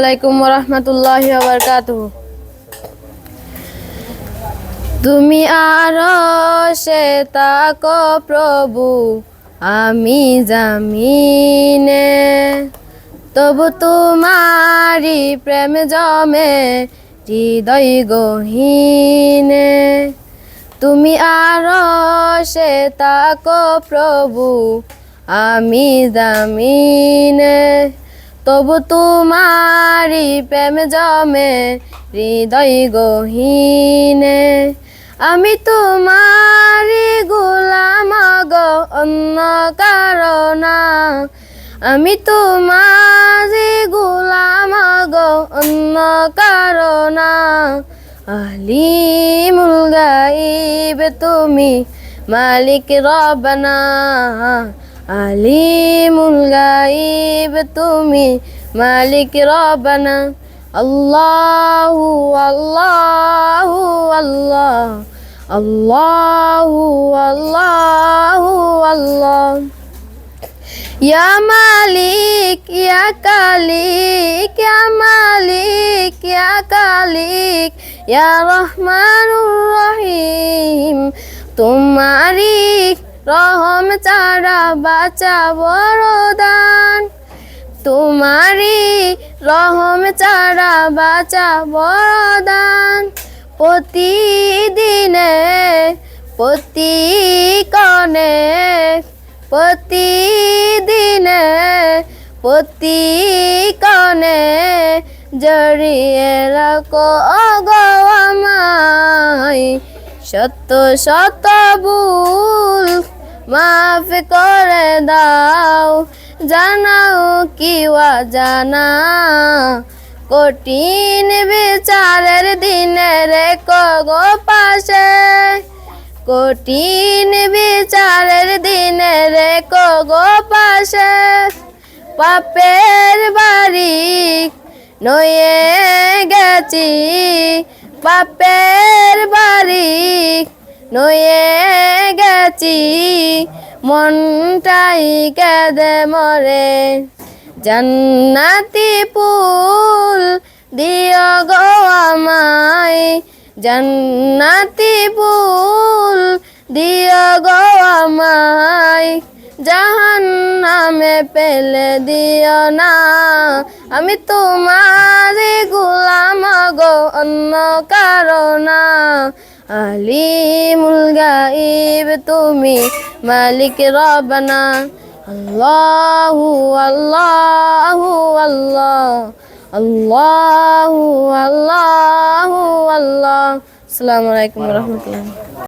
আলাইকুম রহমতুল্লাহ বারকাতুহ তুমি আর সে তাকো প্রভু, আমি জামিনে। তবু তোমারি প্রেম জমে, হৃদয় গহীনে। তুমি আর সে তাকো প্রভু, আমি জামিনে। তবু তোমারি প্রেম জমে হৃদয় গহীনে। আমি তোমারি গোলাম গো অন্য কারণা। আমি তোমারি গোলাম গো অন্য কারণা। আলিমুল গাইব তুমি মালিক রবনা আলিমুল গাইব তুমি মালিক রবনা আল্লাহু আল্লাহু আল্লাহ আল্লাহু আল্লাহু আল্লাহ ইয়া মালিক ইয়া কালিক ইয়া মালিক ইয়া কালিক ইয়া রহমানুর রহিম তোমারি রহম চারা বাঁচা বরদান তোমারি রহম চারা বাঁচা বরদান প্রতিদিনে প্রতি কনে প্রতিদিনে প্রতি কনে জড়িয়ে রাখো অগমাই শত শত ভুল মাফ করে দাও, জানাও কিওয়া জানা। কঠিন বিচারের দিনে রেখো গো পাশে। কঠিন বিচারের দিনে রেখো গো পাশে। পাপের বাড়ি নয়ে গেছি, পাপের বাড়ি নয়ে গেছি মনটাই কেঁদে মরে। জান্নাতি ফুল দিও গো আমায়, জান্নাতি ফুল দিও গো আমায়। জাহান নামে পেলে দিও না, আমি তোমার গোলাম গো অন্য কারণা আলিমুল গাইব তুমি মালিক রবনা। আল্লাহু আল্লাহু আল্লাহ। আল্লাহু আল্লাহু আল্লাহ। আসসালামু আলাইকুম রহমতুল্লাহ।